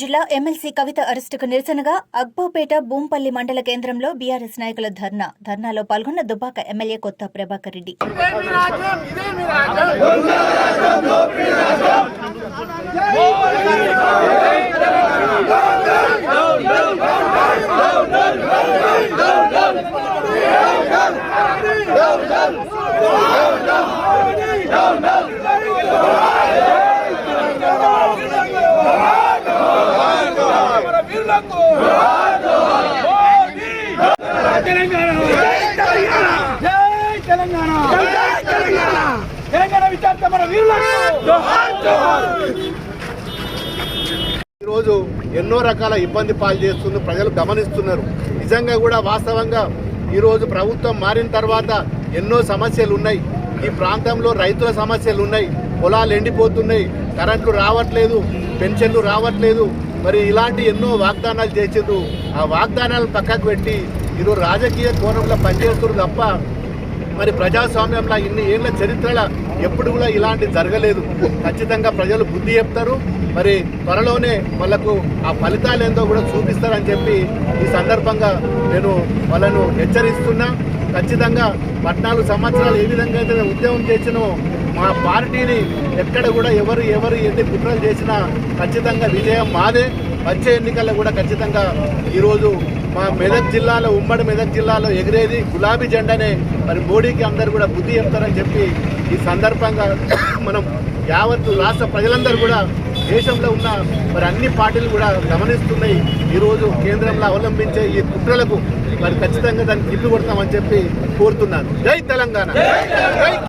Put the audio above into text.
జిల్లా ఎమ్మెల్సీ కవిత అరెస్టుకు నిరసనగా అక్బోపేట బూంపల్లి మండల కేంద్రంలో బీఆర్ఎస్ నాయకుల ధర్నా. ధర్నాలో పాల్గొన్న దుబాక ఎమ్మెల్యే కొత్త ప్రభాకర్ రెడ్డి. తెలంగాణ జై తెలంగాణ తెలంగాణ విద్యార్థి మన ఈరోజు ఎన్నో రకాల ఇబ్బంది పాలు చేస్తున్నారు ప్రజలు గమనిస్తున్నారు. నిజంగా కూడా వాస్తవంగా ఈరోజు ప్రభుత్వం మారిన తర్వాత ఎన్నో సమస్యలు ఉన్నాయి. ఈ ప్రాంతంలో రైతుల సమస్యలు ఉన్నాయి. పొలాలు ఎండిపోతున్నాయి. కరెంట్లు రావట్లేదు. పెన్షన్లు రావట్లేదు. మరి ఇలాంటి ఎన్నో వాగ్దానాలు చేసిండ్రు. ఆ వాగ్దానాలు పక్కకు పెట్టి ఈరోజు రాజకీయ కోణంలో పనిచేస్తున్నారు తప్ప మరి ప్రజాస్వామ్యంలో ఇన్ని ఏళ్ళ చరిత్రల ఎప్పుడు కూడా ఇలాంటి జరగలేదు. ఖచ్చితంగా ప్రజలు బుద్ధి చెప్తారు. మరి త్వరలోనే వాళ్ళకు ఆ ఫలితాలు ఏందో కూడా చూపిస్తారని చెప్పి ఈ సందర్భంగా నేను వాళ్ళను హెచ్చరిస్తున్నా. ఖచ్చితంగా పద్నాలుగు సంవత్సరాలు ఏ విధంగా అయితే ఉద్యమం చేసినో మా పార్టీని ఎక్కడ కూడా ఎవరు ఎవరు ఎన్ని కుట్రలు చేసినా ఖచ్చితంగా విజయం మాదే. వచ్చే ఎన్నికల్లో కూడా ఖచ్చితంగా ఈరోజు మా మెదక్ జిల్లాలో ఉమ్మడి మెదక్ జిల్లాలో ఎగిరేది గులాబీ జెండానే. మరి మోడీకి అందరు కూడా బుద్ధి చెప్తారని చెప్పి ఈ సందర్భంగా మనం యావత్తు రాష్ట్ర ప్రజలందరూ కూడా దేశంలో ఉన్న మరి అన్ని పార్టీలు కూడా గమనిస్తున్నాయి. ఈరోజు కేంద్రంలో అవలంబించే ఈ కుట్రలకు మరి ఖచ్చితంగా దానికి తిప్పి కొడతామని చెప్పి కోరుతున్నాను. జై తెలంగాణ. జై